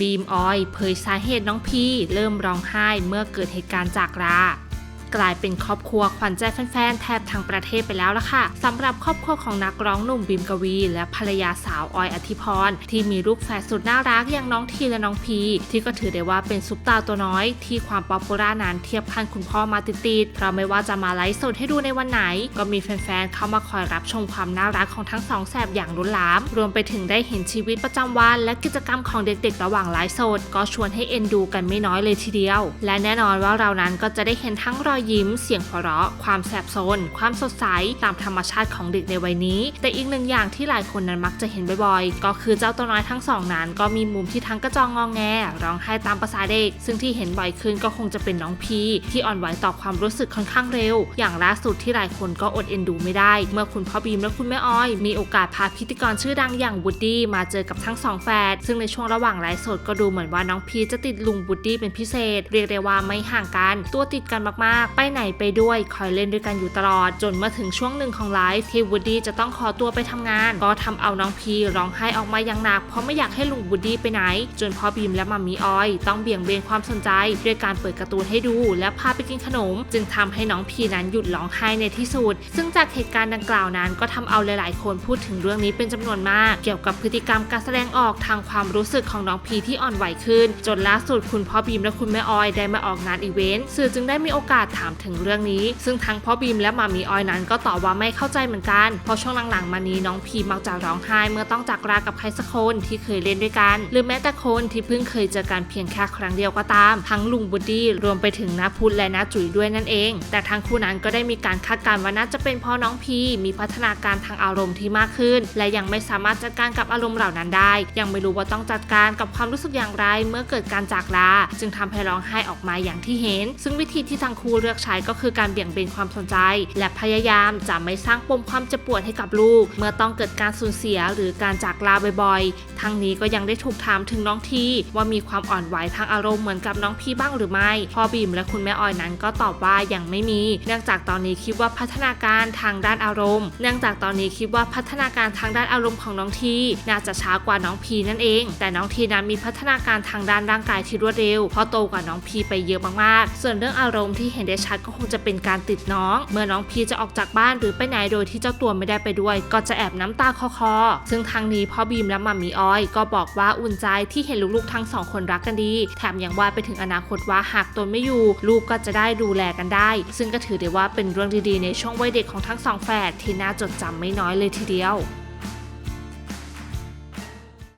บีมออยเผยสาเหตุน้องพีเริ่มร้องไห้เมื่อเกิดเหตุการณ์จากลา กลายเป็นครอบครัวขวัญใจแฟนๆแทบทั้งประเทศไปแล้วล่ะค่ะสำหรับครอบครัวของนักร้องหนุ่มบิมกวี และภรรยาสาวออยอธิพร ที่มีลูกแฝดสุดน่ารักอย่างน้องทีและน้องพี ที่ก็ถือได้ว่าเป็นซุปตาตัวน้อย ที่ความป๊อปปูล่านั้นเทียบคันคุณพ่อมาติดๆเพราะไม่ว่าจะมาไลฟ์สดให้ดูในวันไหน ก็มีแฟนๆเข้ามาคอยรับชมความน่ารักของทั้งสองแสบอย่างล้นหลาม รวมไปถึงได้เห็นชีวิตประจำวัน และกิจกรรมของเด็กๆ ระหว่างไลฟ์สดก็ชวนให้เอ็นดูกันไม่น้อยเลยทีเดียว และแน่นอนว่าเรานั้นก็จะได้เห็นทั้งรอยยิ้ม เสียงหัวเราะ ความแสบโซน ความสดใสตามธรรมชาติของเด็กในวัยนี้ แต่อีกหนึ่งอย่างที่หลายคนนั้นมักจะเห็นบ่อยๆ ก็คือเจ้าตัวน้อยทั้งสองนั้น ก็มีมุมที่ทั้งกระจองงองแง ร้องไห้ตามภาษาเด็ก ซึ่งที่เห็นบ่อยขึ้นก็คงจะเป็นน้องพีที่อ่อนไหวต่อความรู้สึกค่อนข้างเร็ว อย่างล่าสุดที่หลายคนก็อดเอ็นดูไม่ได้ เมื่อคุณพ่อบีมและคุณแม่อ้อย มีโอกาสพาพิธีกรชื่อดังอย่างวูดดี้มาเจอกับทั้งสองแฝดซึ่งในช่วงระหว่างไลฟ์สดก็ดูเหมือนว่าน้องพีจะติดลุงวูดดี้เป็นพิเศษ เรียกได้ว่าไม่ห่างกัน ตัวติดกันมากๆไปไหนไปด้วยคอยเล่นด้วยกันอยู่ตลอด จนมาถึงช่วงหนึ่งของไลฟ์ที่วูดดี้จะต้องขอตัวไปทำงาน ก็ทำเอาน้องพีร้องไห้ออกมาอย่างหนัก เพราะไม่อยากให้ลุงวูดดี้ไปไหน จนพ่อบีมและมัมมี่ออย ต้องเบี่ยงเบนความสนใจ ด้วยการเปิดการ์ตูนให้ดู และพาไปกินขนม จึงทำให้น้องพีนั้นหยุดร้องไห้ในที่สุด ซึ่งจากเหตุการณ์ดังกล่าวนั้น ก็ทำเอาหลาย ๆ คนพูดถึงเรื่องนี้เป็นจำนวนมาก เกี่ยวกับพฤติกรรมการแสดงออกทางความรู้สึกของน้องพีที่อ่อนไหวขึ้น จนล่าสุดคุณพ่อบีมและคุณแม่ออยได้มาออกงานอีเวนต์สื่อจึงได้มีโอกาสถามถึงเรื่องนี้ ซึ่งทั้งพ่อบีมและมามีออยนั้นก็ตอบว่าไม่เข้าใจเหมือนกัน เพราะช่วงหลังๆมานี้น้องพีมักจะร้องไห้เมื่อต้องจากลากับใครสักคนที่เคยเล่นด้วยกัน หรือแม้แต่คนที่เพิ่งเคยเจอกันเพียงแค่ครั้งเดียวก็ตาม ทั้งลุงบูดดี้รวมไปถึงน้าพุทธและน้าจุ๋ยด้วยนั่นเอง แต่ทั้งคู่นั้นก็ได้มีการคาดการณ์ว่าน่าจะเป็นเพราะน้องพีมีพัฒนาการทางอารมณ์ที่มากขึ้น และยังไม่สามารถจัดการกับอารมณ์เหล่านั้นได้ ยังไม่รู้ว่าต้องจัดการกับความรู้สึกอย่างไรเมื่อเกิดการจากลา จึงทำให้ร้องไห้ออกมาอย่างที่เห็น ซึ่งวิธีที่ทั้งคู่เลือกใช้ก็คือการเบี่ยงเบนความสนใจ และพยายามจะไม่สร้างปมความเจ็บปวดให้กับลูก เมื่อต้องเกิดการสูญเสียหรือการจากลาบ่อยๆ ทั้งนี้ก็ยังได้ถูกถามถึงน้องทีว่ามีความอ่อนไหวทางอารมณ์เหมือนกับน้องพี่บ้างหรือไม่พ่อบีมและคุณแม่ออยนั้นก็ตอบว่ายังไม่มี เนื่องจากตอนนี้คิดว่าพัฒนาการทางด้านอารมณ์ เนื่องจากตอนนี้คิดว่าพัฒนาการทางด้านอารมณ์ของน้องทีน่าจะช้ากว่าน้องพีนั่นเอง แต่น้องทีนั้นมีพัฒนาการทางด้านร่างกายที่รวดเร็วเพราะโตกว่าน้องพีไปเยอะมากๆ ส่วนเรื่องอารมณ์ที่เห็นได้ชัดก็คงจะเป็นการติดน้อง เมื่อน้องพีจะออกจากบ้านหรือไปไหนโดยที่เจ้าตัวไม่ได้ไปด้วย ก็จะแอบน้ำตาคอๆซึ่งทางนี้พ่อบีมและมัมมี่ออย ก็บอกว่าอุ่นใจที่เห็นลูกๆทั้งสองคนรักกันดี แถมยังว่าไปถึงอนาคตว่าหากตนไม่อยู่ ลูกก็จะได้ดูแลกันได้ ซึ่งก็ถือได้ว่าเป็นเรื่องดีๆ ในช่วงวัยเด็กของทั้งสองแฝดที่น่าจดจำไม่น้อยเลยทีเดียว